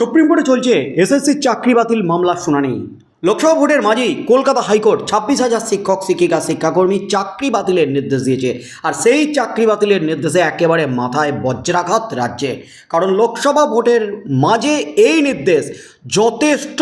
Supreme কোর্টে চলছে SSC চাকরি বাতিল মামলার শুনানি। লোকসভা ভোটের মাঝেই কলকাতা হাইকোর্ট ছাব্বিশ হাজার শিক্ষক, শিক্ষিকা, শিক্ষাকর্মী চাকরি বাতিলের নির্দেশ দিয়েছে আর সেই চাকরি বাতিলের নির্দেশে একেবারে মাথায় বজ্রাঘাত রাজ্যে। কারণ লোকসভা ভোটের মাঝে এই নির্দেশ যথেষ্ট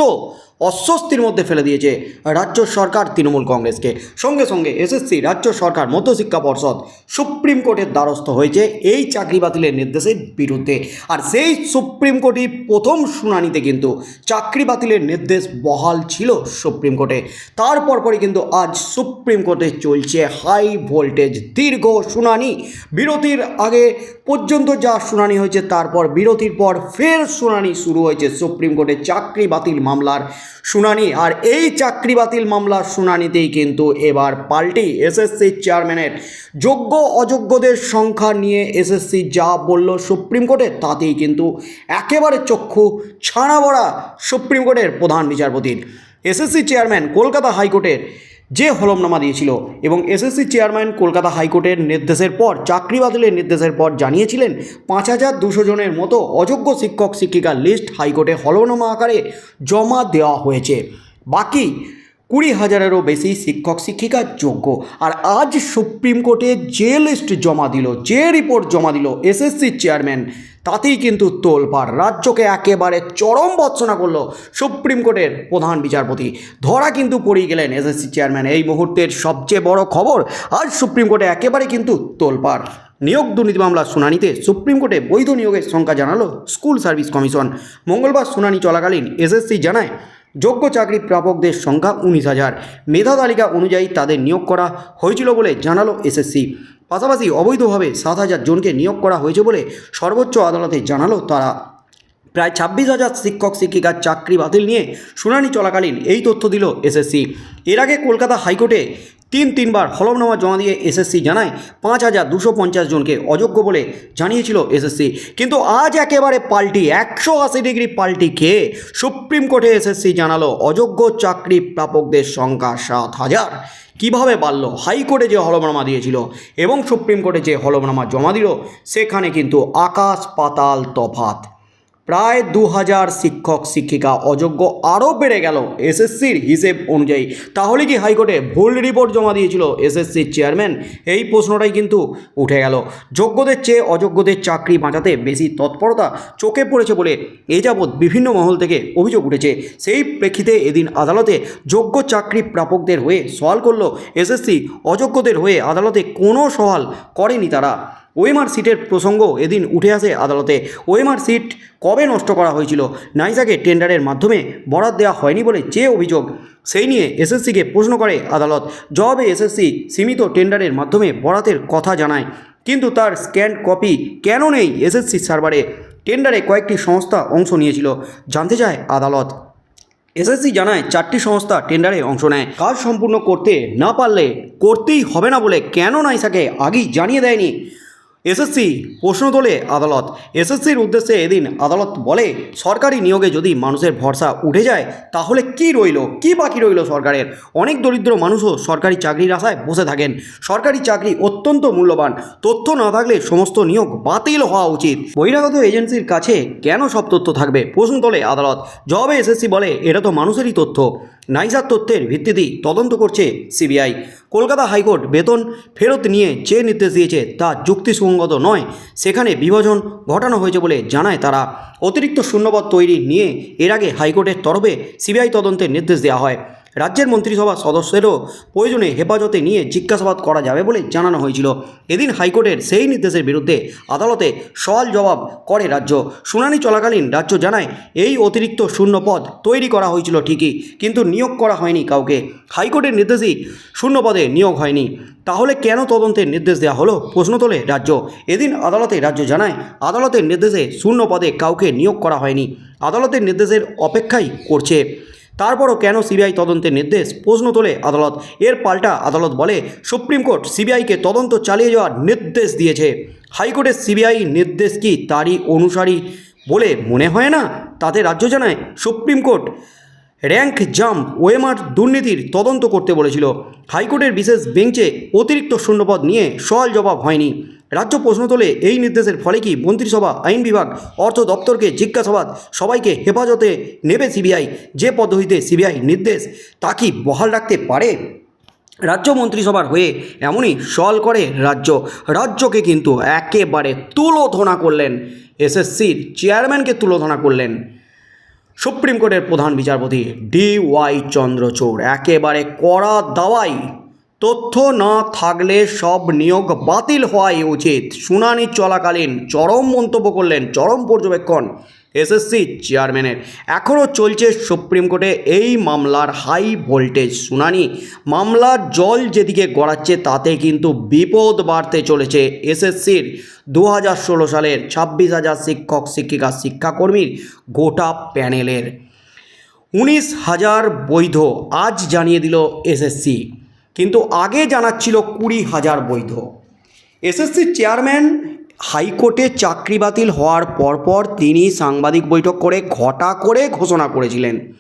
অস্বস্তির মধ্যে ফেলে দিয়েছে রাজ্য সরকার তৃণমূল কংগ্রেসকে। সঙ্গে সঙ্গে এসএসসি, রাজ্য সরকার, মধ্যশিক্ষা পর্ষদ, সুপ্রিম কোর্টের দ্বারস্থ হয়েছে এই চাকরি বাতিলের নির্দেশের বিরুদ্ধে। আর সেই সুপ্রিম কোর্টই প্রথম শুনানিতে কিন্তু চাকরি বাতিলের নির্দেশ বহাল ছিল সুপ্রিম কোর্টে। তারপর পরই কিন্তু আজ সুপ্রিম কোর্টে চলছে হাই ভোল্টেজ, দীর্ঘ শুনানি। বিরতির আগে পর্যন্ত যা শুনানি হয়েছে, তারপর বিরতির পর ফের শুনানি শুরু হয়েছে সুপ্রিম কোর্টে চাকরি বাতিল মামলার শুনানি। আর এই চাকরি বাতিল মামলার শুনানিতেই কিন্তু এবার পাল্টি। এসএসসি চেয়ারম্যানের যোগ্য অযোগ্যদের সংখ্যা নিয়ে এসএসসি যা বলল সুপ্রিম কোর্টে, তাতেই কিন্তু একেবারে চক্ষু ছাড়া বড়া সুপ্রিম কোর্টের প্রধান বিচারপতির। এসএসসি চেয়ারম্যান কলকাতা হাইকোর্টের যে হলমনামা দিয়েছিল এবং এসএসসি চেয়ারম্যান কলকাতা হাইকোর্টের নির্দেশের পর, চাকরি বাতিলের নির্দেশের পর জানিয়েছিলেন, পাঁচ হাজার দুশো জনের মতো অযোগ্য শিক্ষক, শিক্ষিকার লিস্ট হাইকোর্টে হলমনামা আকারে জমা দেওয়া হয়েছে। বাকি কুড়ি হাজারেরও বেশি শিক্ষক, শিক্ষিকা যোগ্য। আর আজ সুপ্রিম কোর্টে যে লিস্ট জমা দিল, যে রিপোর্ট জমা দিল এসএসসির চেয়ারম্যান, তাতেই কিন্তু তোলপাড়। রাজ্যকে একেবারে চরম বর্ষনা করল সুপ্রিম কোর্টের প্রধান বিচারপতি। ধরা কিন্তু পড়িয়ে গেলেন এসএসসি চেয়ারম্যান। এই মুহূর্তের সবচেয়ে বড় খবর, আজ সুপ্রিম কোর্টে একেবারে কিন্তু তোলপাড়। নিয়োগ দুর্নীতি মামলার শুনানিতে সুপ্রিম কোর্টে বৈধ নিয়োগের সংখ্যা জানালো স্কুল সার্ভিস কমিশন। মঙ্গলবার শুনানি চলাকালীন এসএসসি জানায় যোগ্য চাকরি প্রাপকদের সংখ্যা উনিশ হাজার। মেধা তালিকা অনুযায়ী তাদের নিয়োগ করা হয়েছিল বলে জানালো এসএসসি পাশাপাশি অবৈধভাবে সাত হাজার জনকে নিয়োগ করা হয়েছে বলে সর্বোচ্চ আদালতে জানালো তারা। প্রায় ছাব্বিশ হাজার শিক্ষক শিক্ষিকার চাকরি বাতিল নিয়ে শুনানি চলাকালীন এই তথ্য দিল এসএসসি এর আগে কলকাতা হাইকোর্টে তিন তিনবার হলফনামা জমা দিয়ে এসএসসি জানায় পাঁচ হাজার দুশো পঞ্চাশ জনকে অযোগ্য বলে জানিয়েছিল এসএসসি। কিন্তু আজ একেবারে পাল্টি, একশো আশি ডিগ্রি পাল্টি খেয়ে সুপ্রিম কোর্টে এসএসসি জানালো অযোগ্য চাকরি প্রাপকদের সংখ্যা সাত হাজার। কীভাবে বাড়ল? হাইকোর্টে যে হলফনামা দিয়েছিল এবং সুপ্রিম কোর্টে যে হলফনামা জমা দিল, সেখানে কিন্তু আকাশ পাতাল তফাত প্রায় দু হাজার শিক্ষক, শিক্ষিকা অযোগ্য আরও বেড়ে গেল এসএসসির হিসেব অনুযায়ী। তাহলে কি হাইকোর্টে ভুল রিপোর্ট জমা দিয়েছিল এসএসসির চেয়ারম্যান? এই প্রশ্নটাই কিন্তু উঠে গেল। যোগ্যদের চেয়ে অযোগ্যদের চাকরি বাঁচাতে বেশি তৎপরতা চোখে পড়েছে বলে এ যাবৎ বিভিন্ন মহল থেকে অভিযোগ উঠেছে। সেই প্রেক্ষিতে এদিন আদালতে যোগ্য চাকরি প্রাপকদের হয়ে সওয়াল করল এসএসসি অযোগ্যদের হয়ে আদালতে কোনো সওয়াল করেনি তারা। ওএমআর সিটের প্রসঙ্গ এদিন উঠে আসে আদালতে। ওএমআর সিট কবে নষ্ট করা হয়েছিল? নাইজাকে টেন্ডারের মাধ্যমে বরাদ দেওয়া হয়নি বলে যে অভিযোগ, সেই নিয়ে এসএসসিকে প্রশ্ন করে আদালত। জবাবে এসএসসি সীমিত টেন্ডারের মাধ্যমে বরাতের কথা জানায়, কিন্তু তার স্ক্যান কপি কেন নেই এসএসসি সার্ভারে? টেন্ডারে কয়েকটি সংস্থা অংশ নিয়েছিল, জানতে চায় আদালত। এসএসসি জানায় চারটি সংস্থা টেন্ডারে অংশ নেয়। কাজ সম্পূর্ণ করতে না পারলে করতেই হবে না বলে কেন নাইসাকে আগেই জানিয়ে দেয়নি? এসএসসি প্রশ্ন তোলে আদালত। এসএসসির উদ্দেশ্যে এদিন আদালত বলে, সরকারি নিয়োগে যদি মানুষের ভরসা উঠে যায়, তাহলে কি রইল? কি বাকি রইল সরকারের? অনেক দরিদ্র মানুষও সরকারি চাকরির আশায় বসে থাকেন। সরকারি চাকরি অত্যন্ত মূল্যবান। তথ্য না থাকলে সমস্ত নিয়োগ বাতিল হওয়া উচিত। বহিরাগত এজেন্সির কাছে কেন সব তথ্য থাকবে? প্রশ্ন তোলে আদালত। জবাবে এসএসসি বলে, এটা তো মানুষেরই তথ্য। নাইজার তথ্যের ভিত্তিতে তদন্ত করছে সিবিআই। কলকাতা হাইকোর্ট বেতন ফেরত নিয়ে যে নির্দেশ দিয়েছে তা যুক্তিসঙ্গত নয়, সেখানে বিভাজন ঘটানো হয়েছে বলে জানায় তারা। অতিরিক্ত শূন্যপদ তৈরি নিয়ে এর আগে হাইকোর্টের তরফে সিবিআই তদন্তের নির্দেশ দেওয়া হয়। রাজ্যের মন্ত্রিসভা সদস্যেরও প্রয়োজনে হেফাজতে নিয়ে জিজ্ঞাসাবাদ করা যাবে বলে জানানো হয়েছিল। এদিন হাইকোর্টের সেই নির্দেশের বিরুদ্ধে আদালতে সওয়াল জবাব করে রাজ্য। শুনানি চলাকালীন রাজ্য জানায়, এই অতিরিক্ত শূন্য পদ তৈরি করা হয়েছিল ঠিকই, কিন্তু নিয়োগ করা হয়নি কাউকে। হাইকোর্টের নির্দেশেই শূন্য পদে নিয়োগ হয়নি। তাহলে কেন তদন্তের নির্দেশ দেওয়া হলো? প্রশ্ন তোলে রাজ্য। এদিন আদালতে রাজ্য জানায়, আদালতের নির্দেশে শূন্য পদে কাউকে নিয়োগ করা হয়নি। আদালতের নির্দেশের অপেক্ষাই করছে। তারপরও কেন সিবিআই তদন্তের নির্দেশ? প্রশ্ন তোলে আদালত। এর পাল্টা আদালত বলে, সুপ্রিম কোর্ট সিবিআইকে তদন্ত চালিয়ে যাওয়ার নির্দেশ দিয়েছে। হাইকোর্টের সিবিআই নির্দেশ কি তারই অনুসারী বলে মনে হয় না? তাতে রাজ্য জানায়, সুপ্রিম কোর্ট র্যাঙ্ক জাম্প ওয়েমার দুর্নীতির তদন্ত করতে বলেছিল। হাইকোর্টের বিশেষ বেঞ্চে অতিরিক্ত শূন্যপদ নিয়ে সওয়াল জবাব হয়নি। রাজ্য প্রশ্ন তোলে এই নির্দেশের ফলে কি মন্ত্রিসভা, আইন বিভাগ, অর্থ দপ্তরকে জিজ্ঞাসাবাদ, সবাইকে হেফাজতে নেবে সিবিআই, যে পদ্ধতিতে সিবিআই নির্দেশ, তা কি বহাল রাখতে পারে? রাজ্য মন্ত্রিসভার হয়ে এমনই সল করে রাজ্য। রাজ্যকে কিন্তু একেবারে তুলোধনা করলেন। এসএসসির চেয়ারম্যানকে তুলোধনা করলেন। সুপ্রিম কোর্টের প্রধান বিচারপতি ডি ওয়াই চন্দ্রচূড়, একেবারে কড়া দাওয়াই। তথ্য না থাকলে সব নিয়োগ বাতিল হওয়াই উচিত। শুনানি চলাকালীন চরম মন্তব্য করলেন চরম পর্যবেক্ষণ এসএসসি চেয়ারম্যানের। এখনও চলছে সুপ্রিম কোর্টে এই মামলার হাই ভোল্টেজ শুনানি। মামলার জল যেদিকে গড়াচ্ছে, তাতে কিন্তু বিপদ বাড়তে চলেছে এসএসসির। দু হাজার ষোলো সালের ছাব্বিশ হাজার শিক্ষক, শিক্ষিকা, শিক্ষাকর্মীর গোটা প্যানেলের। উনিশ হাজার বৈধ, আজ জানিয়ে দিল এসএসসি। কিন্তু আগে জানাচ্ছিল কুড়ি হাজার বৈধ। এসএসসি চেয়ারম্যান হাইকোর্টে চাকরি বাতিল হওয়ার পরপর তিনি সাংবাদিক বৈঠক করে ঘটা করে ঘোষণা করেছিলেন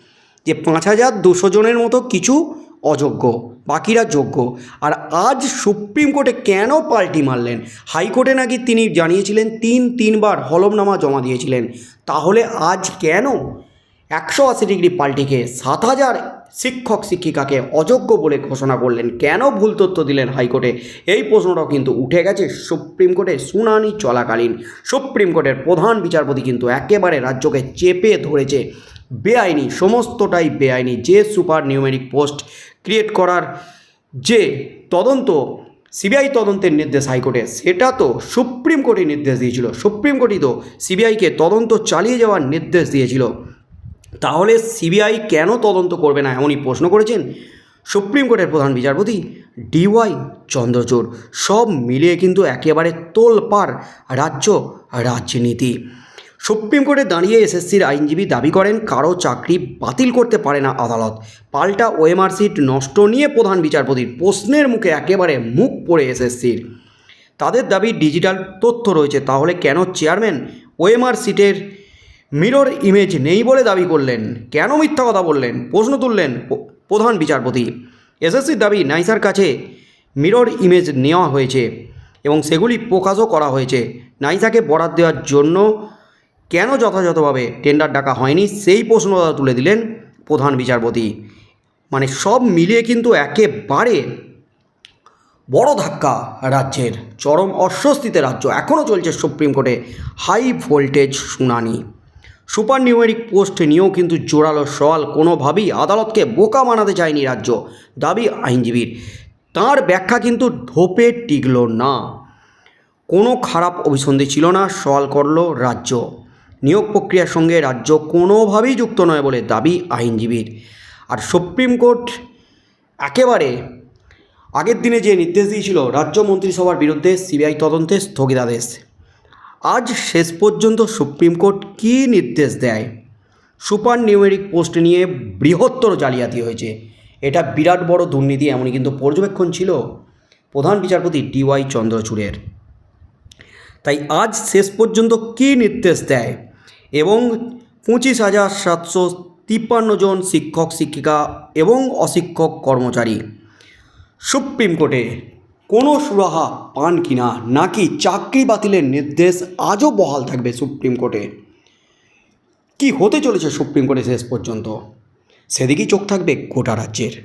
যে পাঁচ হাজার দুশো জনের মতো কিছু অযোগ্য, বাকিরা যোগ্য। আর আজ সুপ্রিম কোর্টে কেন পাল্টি মারলেন? হাইকোর্টে নাকি তিনি জানিয়েছিলেন, তিন তিনবার হলফনামা জমা দিয়েছিলেন। তাহলে আজ কেন একশো আশি ডিগ্রি পাল্টিকে সাত হাজার শিক্ষক শিক্ষিকাকে অযোগ্য বলে ঘোষণা করলেন। কেন ভুল তথ্য দিলেন হাইকোর্টে? এই প্রশ্নটাও কিন্তু উঠে গেছে সুপ্রিম কোর্টে শুনানি চলাকালীন। সুপ্রিম কোর্টের প্রধান বিচারপতি কিন্তু একেবারে রাজ্যকে চেপে ধরেছে। বেআইনি, সমস্তটাই বেআইনি, যে সুপার নিউমেরিক পোস্ট ক্রিয়েট করার যে তদন্ত, সিবিআই তদন্তের নির্দেশ হাইকোর্টে, সেটা তো সুপ্রিম কোর্টই নির্দেশ দিয়েছিল। সুপ্রিম কোর্টই তো সিবিআইকে তদন্ত চালিয়ে যাওয়ার নির্দেশ দিয়েছিল। তাহলে সিবিআই কেন তদন্ত করবে না এমনই প্রশ্ন করেছেন সুপ্রিম কোর্টের প্রধান বিচারপতি ডিওয়াই চন্দ্রচূড়। সব মিলিয়ে কিন্তু একেবারে তোলপাড় রাজ্য রাজনীতি। সুপ্রিম কোর্টে দাঁড়িয়ে এসএসসির আইনজীবী দাবি করেন, কারও চাকরি বাতিল করতে পারে না আদালত। পাল্টা ওএমআর সিট নষ্ট নিয়ে প্রধান বিচারপতির প্রশ্নের মুখে একেবারে মুখ পড়ে এসএসসির। তাদের দাবি ডিজিটাল তথ্য রয়েছে, তাহলে কেন চেয়ারম্যান ওএমআর সিটের মিরর ইমেজ নেই বলে দাবি করলেন। কেন মিথ্যা কথা বললেন? প্রশ্ন তুললেন প্রধান বিচারপতি। এসএসসির দাবি, নাইসার কাছে মিরর ইমেজ নেওয়া হয়েছে এবং সেগুলি প্রকাশও করা হয়েছে। নাইসাকে বরাদ দেওয়ার জন্য কেন যথাযথভাবে টেন্ডার ডাকা হয়নি সেই প্রশ্ন তুলে দিলেন প্রধান বিচারপতি। মানে সব মিলিয়ে কিন্তু একেবারে বড় ধাক্কা রাজ্যের। চরম অস্বস্তিতে রাজ্য। এখনও চলছে সুপ্রিম কোর্টে হাই ভোল্টেজ শুনানি। সুপার নিউমেরিক পোস্ট নিয়েও কিন্তু জোরালো সওয়াল কোনোভাবেই আদালতকে বোকা বানাতে চায়নি রাজ্য, দাবি আইনজীবীর। তার ব্যাখ্যা কিন্তু ধোপে টিকল না। কোনো খারাপ অভিসন্ধি ছিল না, সওয়াল করল রাজ্য। নিয়োগ প্রক্রিয়ার সঙ্গে রাজ্য কোনোভাবেই যুক্ত নয় বলে দাবি আইনজীবীর। আর সুপ্রিম কোর্ট একেবারে আগের দিনে যে নির্দেশ দিয়েছিল, রাজ্য মন্ত্রিসভার বিরুদ্ধে সিবিআই তদন্তে স্থগিতাদেশ। আজ শেষ পর্যন্ত সুপ্রিম কোর্ট কী নির্দেশ দেয়? সুপার নিউমেরিক পোস্ট নিয়ে বৃহত্তর জালিয়াতি হয়েছে। এটা বিরাট বড় দুর্নীতি, এমনই কিন্তু পর্যবেক্ষণ ছিল প্রধান বিচারপতি ডিওয়াই চন্দ্রচূড়ের। তাই আজ শেষ পর্যন্ত কী নির্দেশ দেয়? এবং পঁচিশ হাজার সাতশো তিপ্পান্ন জন শিক্ষক, শিক্ষিকা এবং অশিক্ষক কর্মচারী সুপ্রিম কোর্টে কোনো সুরাহা পান কিনা নাকি চাকরি বাতিলের নির্দেশ আজও বহাল থাকবে সুপ্রিম কোর্টে? কি হতে চলেছে সুপ্রিম কোর্টে শেষ পর্যন্ত? সেদিকেই চোখ থাকবে গোটা রাজ্যের।